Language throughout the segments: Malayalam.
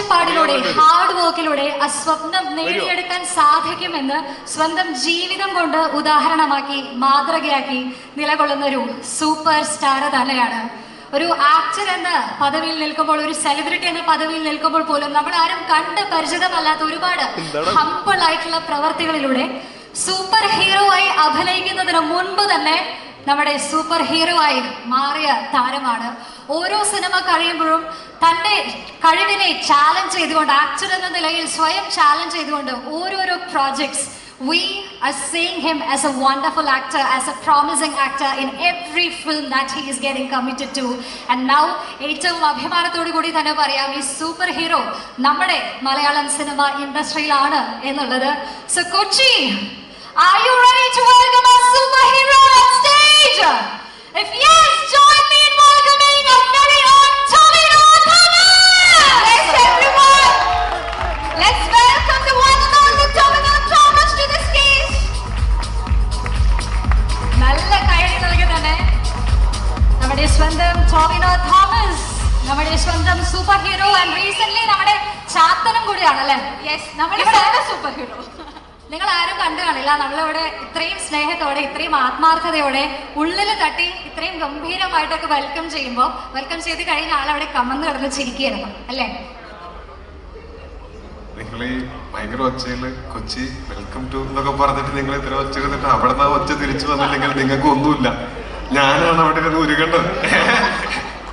കഷ്ടപ്പാടിലൂടെ ഹാർഡ് വർക്കിലൂടെ ആ സ്വപ്നം നേടിയെടുക്കാൻ സാധിക്കുമെന്ന് സ്വന്തം ജീവിതം കൊണ്ട് ഉദാഹരണമാക്കി മാതൃകയാക്കി നിലകൊള്ളുന്ന ഒരു സൂപ്പർ സ്റ്റാർ തന്നെയാണ്. ഒരു ആക്ടർ എന്ന പദവിയിൽ നിൽക്കുമ്പോൾ ഒരു സെലിബ്രിറ്റി എന്ന പദവിയിൽ നിൽക്കുമ്പോൾ പോലും നമ്മൾ ആരും കണ്ട് പരിചിതമല്ലാത്ത ഒരുപാട് ഹമ്പിൾ ആയിട്ടുള്ള പ്രവർത്തികളിലൂടെ സൂപ്പർ ഹീറോ ആയി അഭിനയിക്കുന്നതിന് മുൻപ് തന്നെ നമ്മുടെ സൂപ്പർ ഹീറോ ആയി മാറിയ താരമാണ് ഓരോ സിനിമ കഴിയുമ്പോഴും തന്റെ കഴിവിനെ ചാലഞ്ച് ചെയ്തുകൊണ്ട് ആക്ടർ എന്ന നിലയിൽ സ്വയം ചാലഞ്ച് ചെയ്തുകൊണ്ട് ഓരോരോ projects we are seeing him as a wonderful actor, as a promising actor in every film that he is getting committed to. And now, ഏറ്റവും അഭിമാനത്തോടു കൂടി തന്നെ പറയാം ഈ സൂപ്പർ ഹീറോ നമ്മുടെ മലയാളം സിനിമ ഇൻഡസ്ട്രിയിലാണ് എന്നുള്ളത് so Kochi Are you ready to welcome our superhero on stage? finisce! E finisce! സ്നേഹത്തോടെ ഇത്രയും ആത്മാർത്ഥതയോടെ ഉള്ളിൽ തട്ടി ഇത്രയും ഗംഭീരമായിട്ടൊക്കെ വെൽക്കം ചെയ്യുമ്പോൾ വെൽക്കം ചെയ്ത് കഴിഞ്ഞ ആളവിടെ കമന്ന് കിടന്ന് ചിരിക്കുകയായിരുന്നു അല്ലേ? നിങ്ങൾ ഈ ഭയങ്കര കൊച്ചി വെൽക്കം ടു എന്നൊക്കെ പറഞ്ഞിട്ട് നിങ്ങൾ ഇത്ര ഒച്ച എടുത്തിട്ട് അവിടെ നിന്ന് ഒച്ച തിരിച്ചു വന്നില്ലെങ്കിൽ നിങ്ങൾക്ക് ഒന്നുമില്ല. ഞാനാണ് അവിടെ ഇരുന്ന് ഉരുകേണ്ടത്.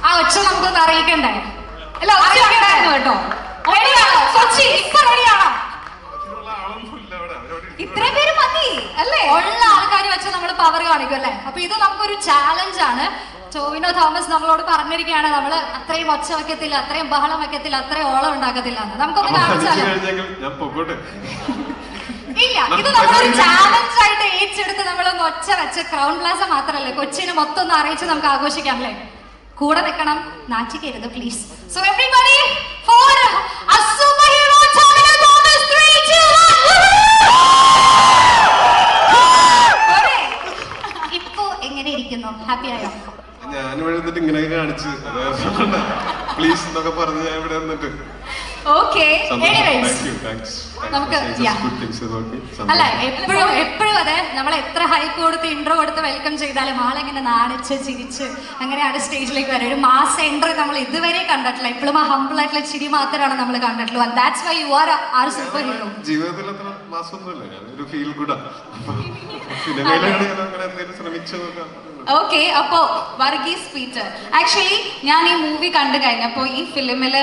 ആ ഒച്ച നമുക്കൊന്ന് അറിയിക്കണ്ടേ? അല്ല ഒച്ച കേട്ടോ. റെഡിയാണോ കൊച്ചി ഇപ്പൊ റെഡിയാണോ അതിനുള്ള ആളൊന്നുമില്ല അവിടെ. അവരവിടെ ഇരുന്ന് ഇത്രയും പേര് മതി അല്ലേ? ഉള്ള ആൾക്കാർ വെച്ച് നമ്മൾ പവർ കാണിക്കും അല്ലേ? അപ്പൊ ഇത് നമുക്കൊരു ചാലഞ്ച് ആണ്. ടോവിനോ തോമസ് നമ്മളോട് പറഞ്ഞിരിക്കുകയാണ് നമ്മൾ അത്രയും ഒച്ച വെക്കത്തില്ല അത്രയും ബഹളം വെക്കത്തില്ല അത്രയും ഓളം ഉണ്ടാക്കത്തില്ല നമുക്കൊന്ന് കാണിച്ചാലോ? ഞാൻ പൊക്കോട്ടെ. ഇല്ല ഇത് നമ്മളൊരു ചാലഞ്ച് ആയിട്ട് ഏറ്റെടുത്ത് നമ്മളൊന്ന് ഒച്ച വെച്ച് ക്രൗൺ പ്ലാസ മാത്രമല്ല കൊച്ചിനെ മൊത്തം ഒന്ന് അറിയിച്ച് നമുക്ക് ആഘോഷിക്കാം അല്ലേ? കൂടെ നിൽക്കണം. നാച്ചിക്കരുത് please so everybody for a superhero Tomino Thomas 3 2 1 ഇപ്പോ എങ്ങനെ ഇരിക്കുന്നു ഹാപ്പി ആയോ. ഞാനിവിടെ നിന്നിട്ട് ഇങ്ങനെയൊക്കെ കാണിച്ച്. പ്ലീസ് എന്നൊക്കെ പറഞ്ഞ് ഞാൻ ഇവിടെ നിന്നിട്ട്. അല്ല എപ്പോഴും എപ്പോഴും അതെ നമ്മൾ എത്ര ഹൈപ്പ് കൊടുത്ത് ഇൻട്രോ കൊടുത്ത് വെൽക്കം ചെയ്താലും ആളെങ്ങനെ നാണിച്ച് ചിരിച്ച് അങ്ങനെയാണ് സ്റ്റേജിലേക്ക് വരും. ഒരു മാസ് എൻട്രി നമ്മൾ ഇതുവരെ കണ്ടിട്ടില്ല. എപ്പോഴും ആ ഹംബിൾ ആയിട്ടുള്ള ചിരി മാത്രമാണ് നമ്മൾ കണ്ടിട്ടുള്ളൂ that's why you are are superhero ജീവിതത്തിൽ ഫീൽ ഗുഡാ ഓക്കെ അപ്പോ വർഗീസ് പീറ്റർ. ആക്ച്വലി ഞാൻ ഈ മൂവി കണ്ടു കഴിഞ്ഞപ്പോൾ ഈ ഫിലിമിൽ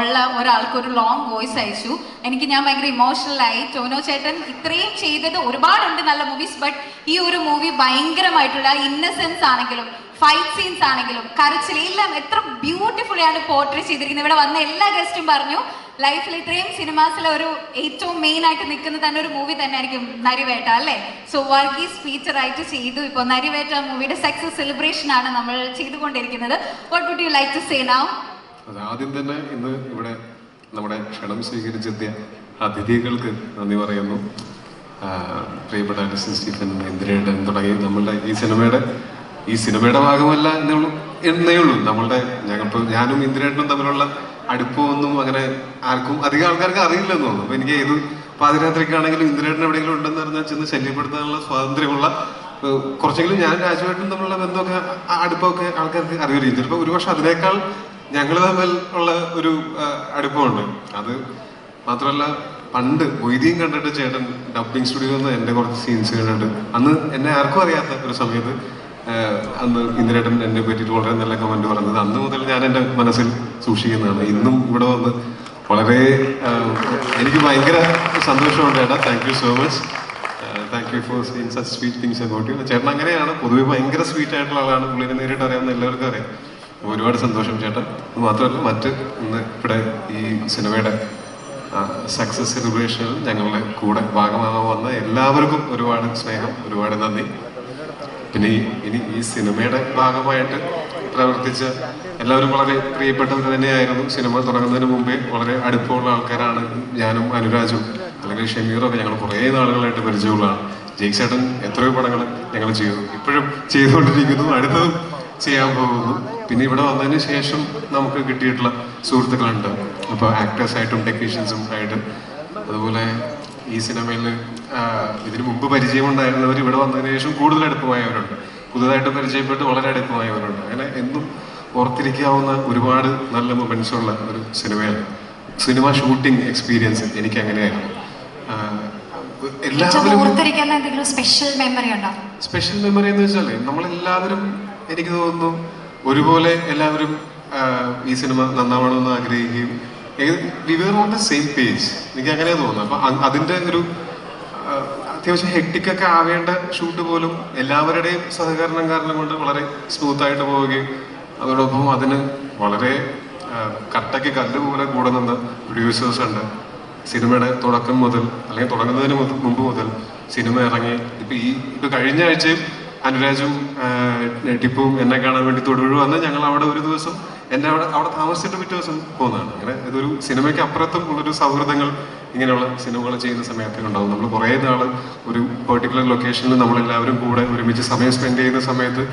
ഉള്ള ഒരാൾക്ക് ഒരു ലോങ് വോയിസ് അയച്ചു. എനിക്ക് ഞാൻ ഭയങ്കര ഇമോഷണൽ ആയി. ടോനോ ചേട്ടൻ ഇത്രയും ചെയ്തത് ഒരുപാടുണ്ട് നല്ല മൂവീസ് ബട്ട് ഈ ഒരു മൂവി ഭയങ്കരമായിട്ടുള്ള ഇന്നസെൻസ് ആണെങ്കിലും ഫൈറ്റ് സീൻസ് ആണെങ്കിലും കരച്ചിൽ എല്ലാം എത്ര ബ്യൂട്ടിഫുള്ളി ആണ് പോർട്രേ ചെയ്തിരിക്കുന്നത്. ഇവിടെ വന്ന എല്ലാ ഗസ്റ്റും പറഞ്ഞു ലൈഫിൽ ഇത്രയും സിനിമാസിലെ ഒരു ഏറ്റവും മെയിൻ ആയിട്ട് നിൽക്കുന്ന തന്നെ ഒരു മൂവി തന്നെ ആയിരിക്കും നരിവേട്ട അല്ലേ? സോ വർഗീസ് ഫീച്ചർ ആയിട്ട് ചെയ്തു. ഇപ്പൊ നരിവേട്ട മൂവിയുടെ സക്സസ് സെലിബ്രേഷൻ ആണ് നമ്മൾ ചെയ്തുകൊണ്ടിരിക്കുന്നത്. What you like to say now ആദ്യം തന്നെ ഇന്ന് ഇവിടെ നമ്മുടെ ക്ഷണം സ്വീകരിച്ചെത്തിയ അതിഥികൾക്ക് നന്ദി പറയുന്നു. പ്രിയപ്പെട്ട അലിസൺ സ്റ്റീഫൻ ഇന്ദിരേട്ടൻ തുടങ്ങി നമ്മളുടെ ഈ സിനിമയുടെ ഈ സിനിമയുടെ ഭാഗമല്ല എന്നേ ഉള്ളൂ നമ്മളുടെ ഞങ്ങൾ ഞാനും ഇന്ദ്രേട്ടനും തമ്മിലുള്ള അടുപ്പമൊന്നും അങ്ങനെ ആർക്കും അധികം ആൾക്കാർക്ക് അറിയില്ലെന്ന് തോന്നുന്നു. അപ്പൊ എനിക്ക് ഏത് പാതിരാത്രിക്കാണെങ്കിലും ഇന്ദ്രേട്ടൻ എവിടെയെങ്കിലും ഉണ്ടെന്ന് പറഞ്ഞാൽ ചെന്ന് ശല്യപ്പെടുത്താനുള്ള സ്വാതന്ത്ര്യമുള്ള കുറച്ചെങ്കിലും ഞാൻ രാജുവേട്ടനും തമ്മിലുള്ള ബന്ധമൊക്കെ അടുപ്പമൊക്കെ ആൾക്കാർക്ക് അറിയില്ല ചിലപ്പോൾ ഒരുപക്ഷെ അതിനേക്കാൾ ഞങ്ങൾ തമ്മിൽ ഉള്ള ഒരു അടുപ്പമുണ്ട്. അത് മാത്രമല്ല പണ്ട് മൊയ്തീൻ കണ്ടിട്ട് ചേട്ടൻ ഡബ്ബിംഗ് സ്റ്റുഡിയോ എന്ന് എന്റെ കുറച്ച് സീൻസ് കണ്ടിട്ട് അന്ന് എന്നെ ആർക്കും അറിയാത്ത ഒരു സമയത്ത് അന്ന് ഇന്ദിരേട്ടൻ എന്നെ പറ്റിയിട്ട് വളരെ നല്ല കമന്റ് പറഞ്ഞത് അന്ന് മുതൽ ഞാൻ എന്റെ മനസ്സിൽ സൂക്ഷിക്കുന്നതാണ്. ഇന്നും ഇവിടെ വന്ന് വളരെ എനിക്ക് ഭയങ്കര സന്തോഷമുണ്ട് ചേട്ടാ. Thank you so much thank you for saying such sweet things about you ചേട്ടൻ അങ്ങനെയാണ്. പൊതുവെ ഭയങ്കര സ്വീറ്റ് ആയിട്ടുള്ള ആളാണ്. പുള്ളിനെ നേരിട്ട് അറിയാവുന്ന എല്ലാവർക്കും അറിയാം. ഒരുപാട് സന്തോഷം ചേട്ടൻ അത് മാത്രമല്ല മറ്റ് ഇന്ന് ഇവിടെ ഈ സിനിമയുടെ സക്സസ് സെലിബ്രേഷനിൽ ഞങ്ങളുടെ കൂടെ ഭാഗമാകാൻ വന്ന എല്ലാവർക്കും ഒരുപാട് സ്നേഹം ഒരുപാട് നന്ദി. പിന്നെ ഇനി ഈ സിനിമയുടെ ഭാഗമായിട്ട് പ്രവർത്തിച്ച എല്ലാവരും വളരെ പ്രിയപ്പെട്ടവർ തന്നെയായിരുന്നു. സിനിമ തുടങ്ങുന്നതിന് മുമ്പേ വളരെ അടുപ്പമുള്ള ആൾക്കാരാണ് ഞാനും അനുരാജും അല്ലെങ്കിൽ ഷമീറും ഒക്കെ ഞങ്ങൾ കുറേ നാളുകളായിട്ട് പരിചയമുള്ളതാണ്. ജയ്സേട്ടൻ എത്രയോ പടങ്ങൾ ഞങ്ങൾ ചെയ്തു. ഇപ്പോഴും ചെയ്തുകൊണ്ടിരിക്കുന്നു. അടുത്തതും ചെയ്യാൻ പോകുന്നു. പിന്നെ ഇവിടെ വന്നതിന് ശേഷം നമുക്ക് കിട്ടിയിട്ടുള്ള സുഹൃത്തുക്കളുണ്ട്. അപ്പോൾ ആക്ടേഴ്സായിട്ടും ടെക്നീഷ്യൻസും ആയിട്ട്. അതുപോലെ ഈ സിനിമയിൽ ഇതിനു മുമ്പ് പരിചയമുണ്ടായിരുന്നവർ ഇവിടെ വന്നതിന് ശേഷം കൂടുതൽ അടുപ്പമായവരുണ്ട്. പുതുതായിട്ട് പരിചയപ്പെട്ട് വളരെ അടുപ്പമായവരുണ്ട്. അങ്ങനെ എന്നും ഓർത്തിരിക്കാവുന്ന ഒരുപാട് നല്ല മൊമെന്റ്സുള്ള ഒരു സിനിമയാണ്. സിനിമ ഷൂട്ടിംഗ് എക്സ്പീരിയൻസ് എനിക്ക് അങ്ങനെയായിരുന്നു എല്ലാവരും സ്പെഷ്യൽ മെമ്മറി എന്ന് വെച്ചാൽ നമ്മളെല്ലാവരും എനിക്ക് തോന്നുന്നു ഒരുപോലെ എല്ലാവരും ഈ സിനിമ നന്നാവണമെന്ന് ആഗ്രഹിക്കുകയും we were on the same page എനിക്ക് അങ്ങനെ തോന്നുന്നു അപ്പൊ അതിന്റെ ഒരു അത്യാവശ്യം ഹെക്ടിക്കൊക്കെ ആവേണ്ട ഷൂട്ട് പോലും എല്ലാവരുടെയും സഹകരണം കാരണം കൊണ്ട് വളരെ സ്മൂത്ത് ആയിട്ട് പോവുകയും അതോടൊപ്പം അതിന് വളരെ കട്ടയ്ക്ക് കല്ല് പോലെ കൂടെ നിന്ന് പ്രൊഡ്യൂസേഴ്സ് ഉണ്ട്. സിനിമയുടെ തുടക്കം മുതൽ അല്ലെങ്കിൽ തുടങ്ങുന്നതിന് മുമ്പ് മുതൽ സിനിമ ഇറങ്ങി ഇപ്പൊ ഈ ഇപ്പൊ കഴിഞ്ഞ ആഴ്ചയും അനുരാജും ടിപ്പും എന്നെ കാണാൻ വേണ്ടി തൊടുപുഴ വന്ന് ഞങ്ങൾ അവിടെ ഒരു ദിവസം എന്നെ അവിടെ അവിടെ താമസിച്ചിട്ട് പിറ്റേ ദിവസം പോകുന്നതാണ്. അങ്ങനെ ഇതൊരു സിനിമയ്ക്ക് അപ്പുറത്തും ഉള്ളൊരു സൗഹൃദങ്ങൾ ഇങ്ങനെയുള്ള സിനിമകൾ ചെയ്യുന്ന സമയത്തൊക്കെ ഉണ്ടാവും. നമ്മൾ കുറേ നാൾ ഒരു പെർട്ടിക്കുലർ ലൊക്കേഷനിൽ നമ്മളെല്ലാവരും കൂടെ ഒരുമിച്ച് സമയം സ്പെൻഡ് ചെയ്യുന്ന സമയത്ത്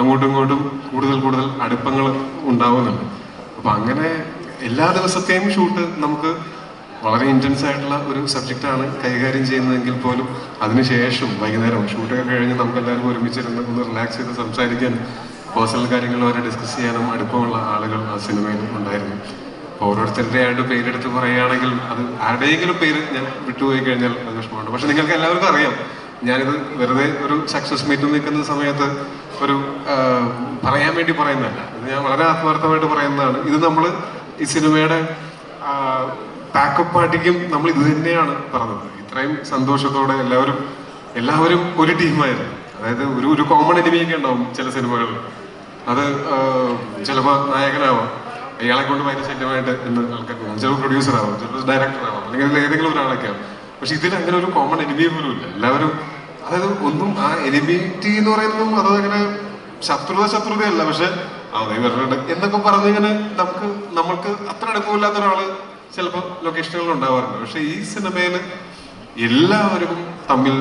അങ്ങോട്ടും ഇങ്ങോട്ടും കൂടുതൽ കൂടുതൽ അടുപ്പങ്ങൾ ഉണ്ടാവുന്നുണ്ട്. അപ്പൊ അങ്ങനെ എല്ലാ ദിവസത്തെയും ഷൂട്ട് നമുക്ക് വളരെ ഇന്റൻസ് ആയിട്ടുള്ള ഒരു സബ്ജക്റ്റാണ് കൈകാര്യം ചെയ്യുന്നതെങ്കിൽ പോലും അതിനുശേഷം വൈകുന്നേരം ഷൂട്ടൊക്കെ കഴിഞ്ഞ് നമുക്ക് എല്ലാവരും ഒരുമിച്ചിരുന്ന് ഒന്ന് റിലാക്സ് ചെയ്ത് സംസാരിക്കാൻ പേഴ്സണൽ കാര്യങ്ങൾ വരെ ഡിസ്കസ് ചെയ്യാനും അടുപ്പമുള്ള ആളുകൾ ആ സിനിമയിൽ ഉണ്ടായിരുന്നു. അപ്പോൾ ഓരോരുത്തരുടെ ആയിട്ട് പേരെടുത്ത് പറയുകയാണെങ്കിൽ അത് ആരുടെയെങ്കിലും പേര് ഞാൻ വിട്ടുപോയി കഴിഞ്ഞാൽ അത് വിഷമമുണ്ട്. പക്ഷെ നിങ്ങൾക്ക് എല്ലാവർക്കും അറിയാം ഞാനിത് വെറുതെ ഒരു സക്സസ് മീറ്റ് നിൽക്കുന്ന സമയത്ത് ഒരു പറയാൻ വേണ്ടി പറയുന്നതല്ല. ഇത് ഞാൻ വളരെ ആത്മാർത്ഥമായിട്ട് പറയുന്നതാണ്. ഇത് നമ്മൾ ഈ സിനിമയുടെ പാക്കപ്പ് പാർട്ടിക്കും നമ്മൾ ഇത് തന്നെയാണ് പറഞ്ഞത്. ഇത്രയും സന്തോഷത്തോടെ എല്ലാവരും എല്ലാവരും ഒരു ടീമായിരുന്നു അതായത് ഒരു ഒരു കോമൺ എനിമിയൊക്കെ ഉണ്ടാവും ചില സിനിമകളിൽ. അത് ചിലപ്പോൾ നായകനാവാം. അയാളെ കൊണ്ട് ഭയങ്കര ശല്യമായിട്ട് എന്ന് ആൾക്കാർക്ക് ചിലപ്പോൾ പ്രൊഡ്യൂസർ ആവാം ചിലപ്പോൾ ഡയറക്ടർ ആവാം. അല്ലെങ്കിൽ ഏതെങ്കിലും ഒരാളൊക്കെ ആവും പക്ഷെ ഇതിൽ അങ്ങനെ ഒരു കോമൺ എനിമി പോലും ഇല്ല. എല്ലാവരും അതായത് ഒന്നും ആ എനിമിറ്റി എന്ന് പറയുന്നതും അതങ്ങനെ ശത്രുത ശത്രുതയല്ല. പക്ഷെ അതെ വരുന്നുണ്ട് എന്നൊക്കെ പറഞ്ഞിങ്ങനെ നമുക്ക് നമ്മൾക്ക് അത്ര അടുപ്പമില്ലാത്ത ഒരാൾ ചിലപ്പോൾ ലൊക്കേഷനുകളിൽ ഉണ്ടാവാറുണ്ട്. പക്ഷെ ഈ സിനിമയിൽ എല്ലാവരും തമ്മിൽ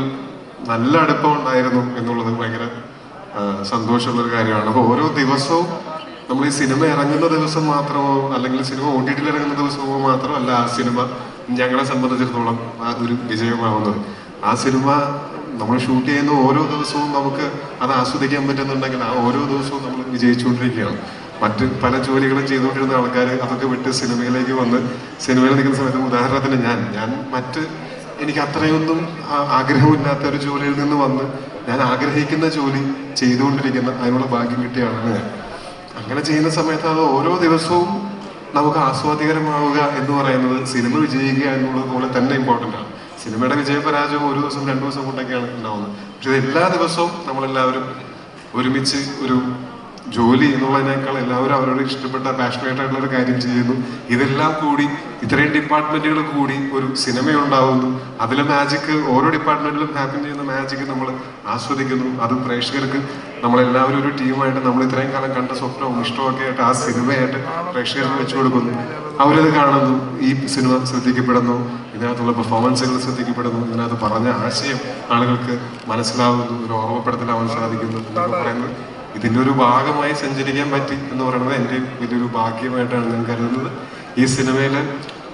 നല്ല അടുപ്പം ഉണ്ടായിരുന്നു എന്നുള്ളത് ഭയങ്കര ആ, സന്തോഷമുള്ള ഒരു കാര്യമാണ്. അപ്പൊ ഓരോ ദിവസവും നമ്മൾ ഈ സിനിമ ഇറങ്ങുന്ന ദിവസം മാത്രമോ അല്ലെങ്കിൽ സിനിമ ഒ ടി ടിയിൽ ഇറങ്ങുന്ന ദിവസമോ മാത്രമല്ല ആ സിനിമ ഞങ്ങളെ സംബന്ധിച്ചിടത്തോളം ആ ഒരു വിജയമാവുന്നത്. ആ സിനിമ നമ്മൾ ഷൂട്ട് ചെയ്യുന്ന ഓരോ ദിവസവും നമുക്ക് അത് ആസ്വദിക്കാൻ പറ്റുന്നുണ്ടെങ്കിൽ ആ ഓരോ ദിവസവും നമ്മൾ വിജയിച്ചുകൊണ്ടിരിക്കുകയാണ്. മറ്റ് പല ജോലികളും ചെയ്തുകൊണ്ടിരുന്ന ആൾക്കാർ അതൊക്കെ വിട്ട് സിനിമയിലേക്ക് വന്ന് സിനിമയിൽ നിൽക്കുന്ന സമയത്ത് ഉദാഹരണത്തിന് ഞാൻ ഞാൻ മറ്റ് എനിക്ക് അത്രയൊന്നും ആഗ്രഹമില്ലാത്ത ഒരു ജോലിയിൽ നിന്ന് വന്ന് ഞാൻ ആഗ്രഹിക്കുന്ന ജോലി ചെയ്തുകൊണ്ടിരിക്കുന്ന അതിനുള്ള ഭാഗ്യം കിട്ടിയാണ് അങ്ങനെ ചെയ്യുന്ന സമയത്ത് അത് ഓരോ ദിവസവും നമുക്ക് ആസ്വാദികരമാവുക എന്ന് പറയുന്നത് സിനിമ വിജയിക്കുക എന്നുള്ളത് പോലെ തന്നെ ഇമ്പോർട്ടന്റ് ആണ്. സിനിമയുടെ വിജയപരാജയം ഒരു ദിവസം രണ്ടു ദിവസം കൊണ്ടൊക്കെയാണ് ഉണ്ടാവുന്നത്. പക്ഷെ എല്ലാ ദിവസവും നമ്മളെല്ലാവരും ഒരുമിച്ച് ഒരു ജോലി എന്നുള്ളതിനേക്കാൾ എല്ലാവരും അവരുടെ ഇഷ്ടപ്പെട്ട പാഷനേറ്റ് ആയിട്ടുള്ള ഒരു കാര്യം ചെയ്യുന്നു. ഇതെല്ലാം കൂടി ഇത്രയും ഡിപ്പാർട്ട്മെന്റുകൾ കൂടി ഒരു സിനിമ ഉണ്ടാവുന്നു അതിലെ മാജിക്ക് ഓരോ ഡിപ്പാർട്ട്മെന്റിലും ഹാപ്പൻ ചെയ്യുന്ന മാജിക് നമ്മൾ ആസ്വദിക്കുന്നു. അത് പ്രേക്ഷകർക്ക് നമ്മളെല്ലാവരും ഒരു ടീമായിട്ട് നമ്മൾ ഇത്രയും കാലം കണ്ട സ്വപ്നവും ഇഷ്ടമൊക്കെ ആയിട്ട് ആ സിനിമയായിട്ട് പ്രേക്ഷകർക്ക് വെച്ചു കൊടുക്കുന്നു. അവരത് കാണുന്നു. ഈ സിനിമ ശ്രദ്ധിക്കപ്പെടുന്നു. ഇതിനകത്തുള്ള പെർഫോമൻസുകൾ ശ്രദ്ധിക്കപ്പെടുന്നു. ഇതിനകത്ത് പറഞ്ഞ ആശയം ആളുകൾക്ക് മനസ്സിലാവുന്നു. ഒരു ഓർമ്മപ്പെടുത്തലാവാൻ സാധിക്കുന്നു. പറയുന്നത് ഇതിന്റെ ഒരു ഭാഗമായി സഞ്ചരിക്കാൻ പറ്റി എന്ന് പറയുന്നത് എന്റെ വലിയൊരു ഭാഗ്യമായിട്ടാണ് ഞാൻ കരുതുന്നത്. ഈ സിനിമയിൽ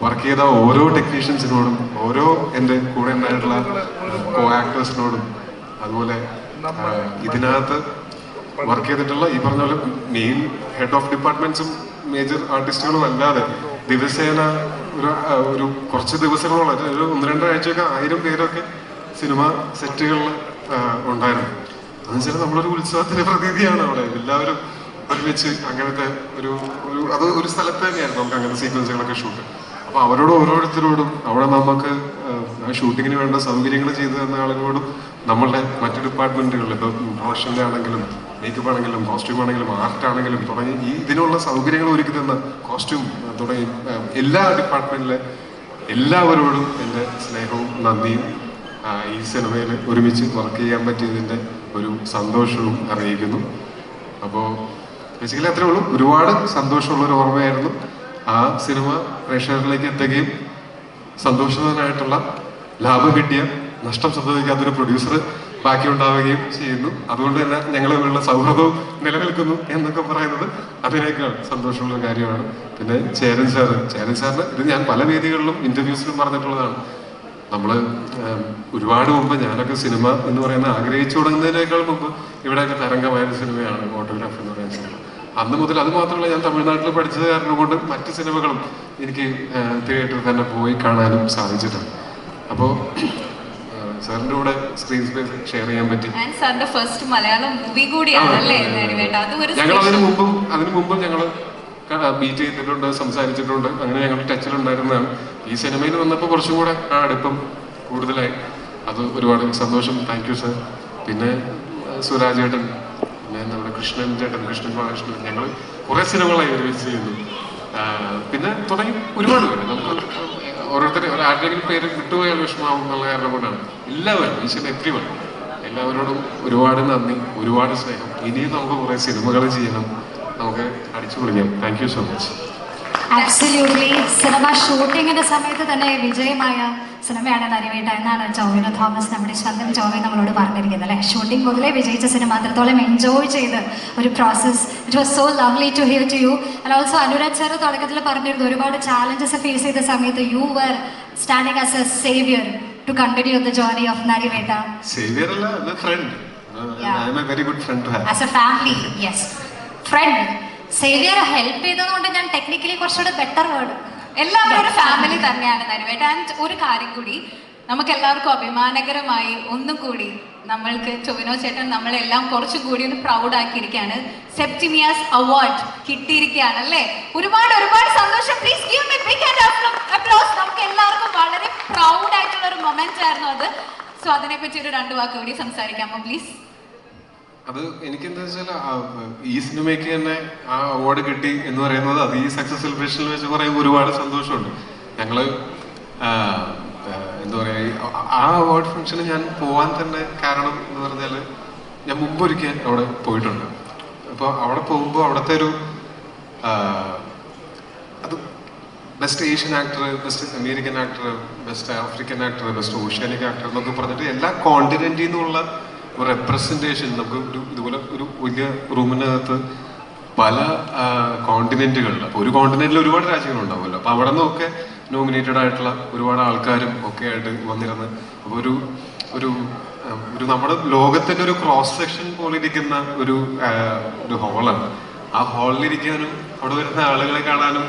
വർക്ക് ചെയ്ത ഓരോ ടെക്നീഷ്യൻസിനോടും ഓരോ എന്റെ കൂടെ ഉണ്ടായിട്ടുള്ള കോ ആക്ടേഴ്സിനോടും അതുപോലെ ഇതിനകത്ത് വർക്ക് ചെയ്തിട്ടുള്ള ഈ പറഞ്ഞ പോലെ മെയിൻ ഹെഡ് ഓഫ് ഡിപ്പാർട്ട്മെന്റ്സും മേജർ ആർട്ടിസ്റ്റുകളും അല്ലാതെ ദിവസേന ഒരു ഒരു കുറച്ച് ദിവസങ്ങളോളം ഒരു ഒന്ന് രണ്ടാഴ്ചയൊക്കെ ആയിരം പേരൊക്കെ സിനിമ സെറ്റുകളിൽ ഉണ്ടായിരുന്നു. അതെന്ന് വെച്ചാൽ നമ്മളൊരു ഉത്സവത്തിന്റെ പ്രതീതിയാണ് അവിടെ. എല്ലാവരും ഒരുമിച്ച് അങ്ങനത്തെ ഒരു ഒരു അത് ഒരു സ്ഥലത്ത് തന്നെയായിരുന്നു നമുക്ക് അങ്ങനത്തെ സീക്വൻസുകളൊക്കെ ഷൂട്ട് അപ്പൊ അവരോട് ഓരോരുത്തരോടും അവിടെ നമുക്ക് ഷൂട്ടിങ്ങിന് വേണ്ട സൗകര്യങ്ങൾ ചെയ്തു തന്ന ആളുകളോടും നമ്മളുടെ മറ്റു ഡിപ്പാർട്ട്മെന്റുകളിൽ ഇപ്പൊ പ്രൊഡക്ഷന്റെ ആണെങ്കിലും മേക്കപ്പ് ആണെങ്കിലും കോസ്റ്റ്യൂം ആണെങ്കിലും ആർട്ട് ആണെങ്കിലും തുടങ്ങി ഈ ഇതിനുള്ള സൗകര്യങ്ങൾ ഒരുക്കി തന്ന കോസ്റ്റ്യൂം തുടങ്ങി എല്ലാ ഡിപ്പാർട്ട്മെന്റിലെ എല്ലാവരോടും എന്റെ സ്നേഹവും നന്ദിയും ഈ സിനിമയിൽ ഒരുമിച്ച് വർക്ക് ചെയ്യാൻ പറ്റിയതിന്റെ ഒരു സന്തോഷവും അറിയിക്കുന്നു. അപ്പോൾ ബേസിക്കലി അത്രേ ഉള്ളൂ. ഒരുപാട് സന്തോഷമുള്ളൊരു ഓർമ്മയായിരുന്നു. ആ സിനിമ പ്രേക്ഷകരിലേക്ക് എത്തുകയും സന്തോഷവാനായിട്ടുള്ള ലാഭം കിട്ടിയ നഷ്ടം സംഭവിക്കാത്തൊരു പ്രൊഡ്യൂസർ ബാക്കി ഉണ്ടാവുകയും ചെയ്യുന്നു. അതുകൊണ്ട് തന്നെ ഞങ്ങൾ തമ്മിലുള്ള സൗഹൃദവും നിലനിൽക്കുന്നു എന്നൊക്കെ പറയുന്നത് അതിനേക്കാൾ സന്തോഷമുള്ള കാര്യമാണ്. പിന്നെ ചേരൻ സാറ് ചേരൻ സാറിന് ഇത് ഞാൻ പല വേദികളിലും ഇന്റർവ്യൂസിലും പറഞ്ഞിട്ടുള്ളതാണ്. നമ്മൾ ഉം, ഒരുപാട് മുമ്പ് ഞാനൊക്കെ സിനിമ എന്ന് പറയുന്ന ആഗ്രഹിച്ചു തുടങ്ങുന്നതിനേക്കാൾ മുമ്പ് ഇവിടെയൊക്കെ തരംഗമായ ഒരു സിനിമയാണ് ഫോട്ടോഗ്രാഫ് എന്ന് പറയുന്ന സിനിമ അന്ന് മുതൽ അത് മാത്രമല്ല ഞാൻ തമിഴ്നാട്ടിൽ പഠിച്ചത് കാരണം കൊണ്ട് മറ്റ് സിനിമകളും എനിക്ക് തിയേറ്ററിൽ തന്നെ പോയി കാണാനും സാധിച്ചിട്ടുണ്ട്. അപ്പോൾ സാറിന്റെ കൂടെ സ്ക്രീൻ സ്പേസ് ഷെയർ ചെയ്യാൻ പറ്റി. ഞങ്ങൾ അതിന് മുമ്പും അതിന് മുമ്പും ഞങ്ങൾ മീറ്റ് ചെയ്തിട്ടുണ്ട് സംസാരിച്ചിട്ടുണ്ട്. അങ്ങനെ ഞങ്ങൾ ടച്ചിലുണ്ടായിരുന്നതാണ്. ഈ സിനിമയിൽ വന്നപ്പോൾ കുറച്ചും കൂടെ ആ അടുപ്പം കൂടുതലായി. അത് ഒരുപാട് സന്തോഷം. താങ്ക് യു സർ പിന്നെ സുരാജ് ചേട്ടൻ പിന്നെ നമ്മുടെ കൃഷ്ണൻ ചേട്ടൻ കൃഷ്ണൻ ബാലകൃഷ്ണൻ ഞങ്ങൾ കുറേ സിനിമകളായി ഒരുമിച്ച് ചെയ്യുന്നു. പിന്നെ തുടങ്ങി ഒരുപാട് പേര്. നമുക്ക് ഓരോരുത്തരെ ആരുടെയെങ്കിലും പേര് വിട്ടുപോയാൽ വിഷമാവും എന്നുള്ള കാരണം കൊണ്ടാണ്. എല്ലാവരും ഈശ്വരൻ എത്രയും വൺ എല്ലാവരോടും ഒരുപാട് നന്ദി ഒരുപാട് സ്നേഹം. ഇനിയും നമുക്ക് കുറേ സിനിമകൾ ചെയ്യണം. നമുക്ക് അടിച്ചു പൊളിക്കാം. Thank you so much absolutely cinema ഷൂട്ടിങ്ങിന്റെ സമയത്ത് തന്നെ വിജയമായ സിനിമയാണ് നരിവേട്ട എന്നാണ് ജോവിനോ തോമസ് നമ്മുടെ സ്വന്തം ജോവി നമ്മളോട് പറഞ്ഞിരിക്കുന്നത് അല്ലെ? ഷൂട്ടിംഗ് മുതലേ വിജയിച്ച സിനിമ അത്രത്തോളം എൻജോയ് ചെയ്ത് ഒരു process it was so lovely to hear to you and also Anuraj sir തുടക്കത്തിൽ പറഞ്ഞിരുന്നു ഒരുപാട് ചാലഞ്ചസ് ഫേസ് ചെയ്ത സമയത്ത് you were standing as a saviour to continue the journey of Narivetta. Saviour അല്ല friend I am a very good friend to have as a family yes friend saviour help ചെയ്തതുകൊണ്ട് ഞാൻ ടെക്നിക്കലി കുറച്ചുകൂടെ ബെറ്റർ വേർഡ് എല്ലാവരും ഒരു ഫാമിലി തന്നെയാണ് നരുവേട്ട ആൻഡ് ഒരു കാര്യം കൂടി നമുക്ക് എല്ലാവർക്കും അഭിമാനകരമായി ഒന്നും കൂടി നമ്മൾക്ക് ചൊവിനോ ചേട്ടൻ നമ്മളെല്ലാം കുറച്ചും കൂടി ഒന്ന് പ്രൗഡ് ആക്കിയിരിക്കുകയാണ്. സെപ്റ്റിമിയാസ് അവാർഡ് കിട്ടിയിരിക്കുകയാണ് അല്ലേ? ഒരുപാട് ഒരുപാട് സന്തോഷം. Please give me big applause നമുക്ക് എല്ലാവർക്കും വളരെ പ്രൗഡ് ആയിട്ടുള്ള ഒരു മൊമെന്റ് ആയിരുന്നു അത്. സോ അതിനെപ്പറ്റി ഒരു രണ്ട് വാക്ക് കൂടി സംസാരിക്കാമോ പ്ലീസ് അത് എനിക്ക് എന്താ വെച്ചാൽ ഈ സിനിമയ്ക്ക് തന്നെ ആ അവാർഡ് കിട്ടി എന്ന് പറയുന്നത് അത് ഈ സക്സസ് സെലിബ്രേഷനിൽ വെച്ച് പറയുമ്പോൾ ഒരുപാട് സന്തോഷമുണ്ട്. ആ, എന്താ പറയാ ആ- അവാർഡ് ഫംഗ്ഷന് ഞാൻ പോവാൻ തന്നെ കാരണം എന്ന് പറഞ്ഞാൽ ഞാൻ മുമ്പ് ഒരിക്കൽ അവിടെ പോയിട്ടുണ്ട്. അപ്പോൾ അവിടെ പോകുമ്പോൾ അവിടുത്തെ ഒരു അത് best Asian actor best American actor best African actor best oceanic actor എന്നൊക്കെ പറഞ്ഞിട്ട് എല്ലാ കോണ്ടിനെന്റിൽ നിന്നുള്ള റെപ്രസെന്റേഷൻ നമുക്ക് ഇതുപോലെ ഒരു വലിയ റൂമിനകത്ത് പല കോണ്ടിനെന്റുകളിൽ അപ്പോൾ ഒരു കോണ്ടിനെന്റിൽ ഒരുപാട് രാജ്യങ്ങളുണ്ടാവുമല്ലോ അപ്പോൾ അവിടെ നിന്നൊക്കെ നോമിനേറ്റഡ് ആയിട്ടുള്ള ഒരുപാട് ആൾക്കാരും ഒക്കെ ആയിട്ട് വന്നിരുന്ന് അപ്പോൾ ഒരു ഒരു ഒരു നമ്മുടെ ലോകത്തിന്റെ ഒരു ക്രോസ് സെക്ഷൻ പോലെ ഇരിക്കുന്ന ഒരു ഒരു ഹോളാണ് ആ ഹോളിലിരിക്കാനും അവിടെ വരുന്ന ആളുകളെ കാണാനും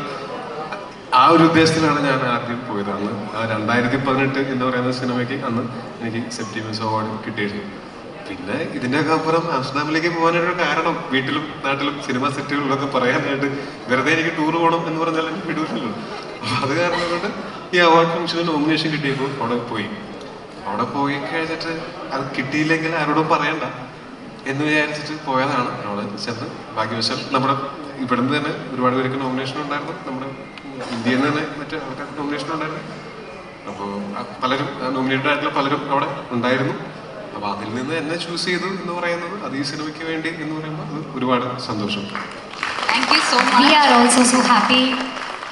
ആ ഒരു ഉദ്ദേശത്തിലാണ് ഞാൻ ആദ്യം പോയത്. അന്ന് രണ്ടായിരത്തി പതിനെട്ട് എന്ന് പറയുന്ന സിനിമയ്ക്ക് അന്ന് എനിക്ക് സെപ്റ്റിമസ് അവാർഡ് കിട്ടിയിരുന്നു. പിന്നെ ഇതിന്റെയൊക്കെ അപ്പുറം ആംസ്റ്റർഡാമിലേക്ക് പോകാനൊരു കാരണം വീട്ടിലും നാട്ടിലും സിനിമ സെറ്റുകളിലൊക്കെ പറയാനായിട്ട് വെറുതെ എനിക്ക് ടൂർ പോകണം എന്ന് പറഞ്ഞാൽ എനിക്ക് വിടൂലല്ലോ. അപ്പൊ അത് കാരണം കൊണ്ട് ഈ അവാർഡ് ഫംഗ്ഷന് നോമിനേഷൻ കിട്ടിയപ്പോൾ അവിടെ പോയി. അവിടെ പോയി കഴിഞ്ഞിട്ട് അത് കിട്ടിയില്ലെങ്കിൽ ആരോടും പറയണ്ട എന്ന് വിചാരിച്ചിട്ട് പോയതാണ്. അവിടെ ചെന്ന് ഭാഗ്യവശാൽ നമ്മുടെ ഇവിടുന്ന് തന്നെ ഒരുപാട് പേർക്ക് നോമിനേഷൻ ഉണ്ടായിരുന്നു. നമ്മുടെ ഇന്ത്യയിൽ നിന്ന് തന്നെ മറ്റു ആൾക്കാർക്ക് നോമിനേഷൻ ഉണ്ടായിരുന്നു. അപ്പോൾ പലരും നോമിനേറ്റഡ് ആയിട്ടുള്ള പലരും അവിടെ ഉണ്ടായിരുന്നു. അപ്പോൾ അതിൽ നിന്ന് എന്നെ ചൂസ് ചെയ്തു എന്ന് പറയുന്നത് അത് ഈ സിനിമയ്ക്ക് വേണ്ടി എന്ന് പറയുമ്പോൾ അത് ഒരുപാട് സന്തോഷം.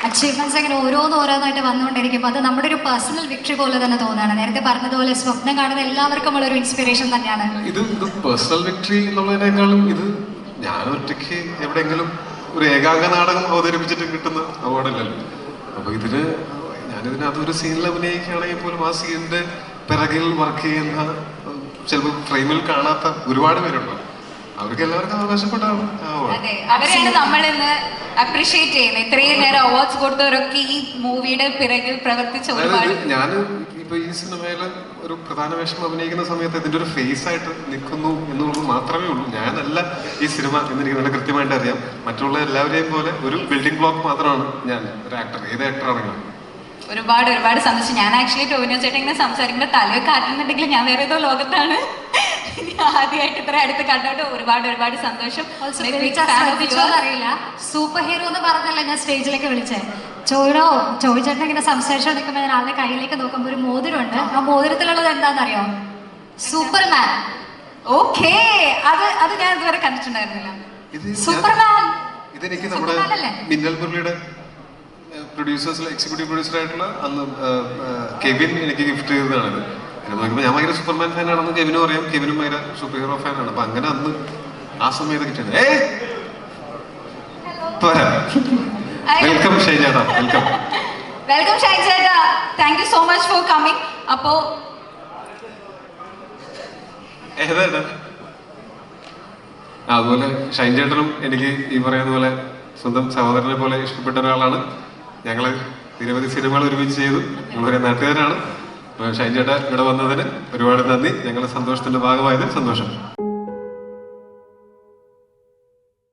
അച്ചീവ്മെന്റ്സ് അങ്ങനെ ഓരോന്ന് ഓരോന്നായിട്ട് വന്നുകൊണ്ടിരിക്കുമ്പോൾ അത് നമ്മുടെ ഒരു പേഴ്സണൽ വിക്ടറി പോലെ തന്നെ തോന്നുകയാണ്. നേരത്തെ പറഞ്ഞതുപോലെ സ്വപ്നം കാണുന്ന എല്ലാവർക്കും ഉള്ള ഒരു ഇൻസ്പിറേഷൻ തന്നെയാണ്. ഇത് ഇത് പേഴ്സണൽ വിക്ടറി എന്നുള്ളതിനേക്കാളും ഇത് ഞാൻ ഒറ്റയ്ക്ക് എവിടെയെങ്കിലും ഒരു ഏകാംഗ നാടകം അവതരിപ്പിച്ചിട്ട് കിട്ടുന്ന അവാർഡല്ലല്ലോ. അപ്പൊ ഇതിന് ഞാനിതിനകത്ത് ഒരു സീനിൽ അഭിനയിക്കുകയാണെങ്കിൽ പോലും ആ സീനിന്റെ പിറകിൽ വർക്ക് ചെയ്യുന്ന ചിലപ്പോൾ ഫ്രെയിമിൽ കാണാത്ത ഒരുപാട് പേരുണ്ട്. അവർക്ക് എല്ലാവർക്കും അവകാശപ്പെട്ടാണ്. അതെ അവരെയാണ് നമ്മൾ ഇന്ന് അപ്രീഷിയേറ്റ് ചെയ്യുന്നത്. ഇത്രയും നേരം അവാർഡ്സ് കൊടുത്തവരൊക്കെ ഈ മൂവിയുടെ പിറകിൽ പ്രവർത്തിച്ച ഒരുപാട് ഞാൻ ഇപ്പൊ ഈ സിനിമയിൽ ഒരു പ്രധാന വേഷം അഭിനയിക്കുന്ന സമയത്ത് ഇതിന്റെ ഒരു ഫേസ് ആയിട്ട് നിൽക്കുന്നു എന്നുള്ളത് മാത്രമേ ഉള്ളൂ. ഞാനല്ല ഈ സിനിമ എന്ന് എനിക്ക് നല്ല കൃത്യമായിട്ട് അറിയാം. മറ്റുള്ള എല്ലാവരെയും പോലെ ഒരു ബിൽഡിംഗ് ബ്ലോക്ക് മാത്രമാണ് ഞാൻ. ഒരു ആക്ടർ ഏത് ആക്ടർ ആണെങ്കിലും. ഒരുപാട് ഒരുപാട് സന്തോഷം. ഞാൻ ആക്ച്വലി ടോവിനോ ചേട്ടൻ ഇങ്ങനെ സംസാരിക്കുമ്പോൾ തലയൊക്കെ കാട്ടുന്നുണ്ടെങ്കിൽ ഞാൻ വേറെ ഏതോ ലോകത്താണ്. ഞാൻ ആദ്യമായിട്ട് ഇത്ര അടുത്ത് കണ്ടോട്ട് ഒരുപാട് ഒരുപാട് സന്തോഷം. അറിയില്ല സൂപ്പർ ഹീറോ എന്ന് പറഞ്ഞല്ല ഞാൻ സ്റ്റേജിലേക്ക് വിളിച്ചേ. ചോരോ ചോദിച്ചേട്ടൻ ഇങ്ങനെ സംസാരിച്ചു നിൽക്കുമ്പോൾ ഞാൻ ആളുടെ കയ്യിലേക്ക് നോക്കുമ്പോൾ ഒരു മോതിരമുണ്ട്. ആ മോതിരത്തിലുള്ളത് എന്താണെന്നറിയോ? സൂപ്പർമാൻ ഓക്കേ അത് അത് ഞാൻ ഇതുവരെ കണ്ടിട്ടുണ്ടായിരുന്നില്ല. സൂപ്പർമാൻ ഇതെനിക്ക് നമ്മുടെ മിന്നൽ മുരളിയുടെ പ്രൊഡ്യൂസേഴ്സിൽ എക്സിക്യൂട്ടീവ് പ്രൊഡ്യൂസർ ആയിട്ടുള്ള അന്ന് കെവിൻ എനിക്ക് ഗിഫ്റ്റ് ചെയ്തതാണ്. നോക്കുമ്പോൾ ഞാൻ ഭയങ്കര സൂപ്പർമാൻ ഫാനാണെന്ന് കെവിനും അറിയാം. കെവിനും ഭയങ്കര സൂപ്പർ ഹീറോ ഫാനാണ് അപ്പൊ അങ്ങനെ അന്ന് ആ സമയത്ത് കിട്ടിയത്. ഏ welcome welcome welcome thank you so much for coming അപ്പോ? അതുപോലെ ഷൈൻ ചേട്ടനും എനിക്ക് ഈ പറയുന്ന പോലെ സ്വന്തം സഹോദരനെ പോലെ ഇഷ്ടപ്പെട്ട ഒരാളാണ്. ഞങ്ങൾ നിരവധി സിനിമകൾ ഒരുമിച്ച് ചെയ്തു. ഞങ്ങളൊരു നാട്ടുകാരാണ്. ഷൈൻ ചേട്ടാ ഇവിടെ വന്നതിന് ഒരുപാട് നന്ദി. ഞങ്ങളുടെ സന്തോഷത്തിന്റെ ഭാഗമായതിൽ സന്തോഷം.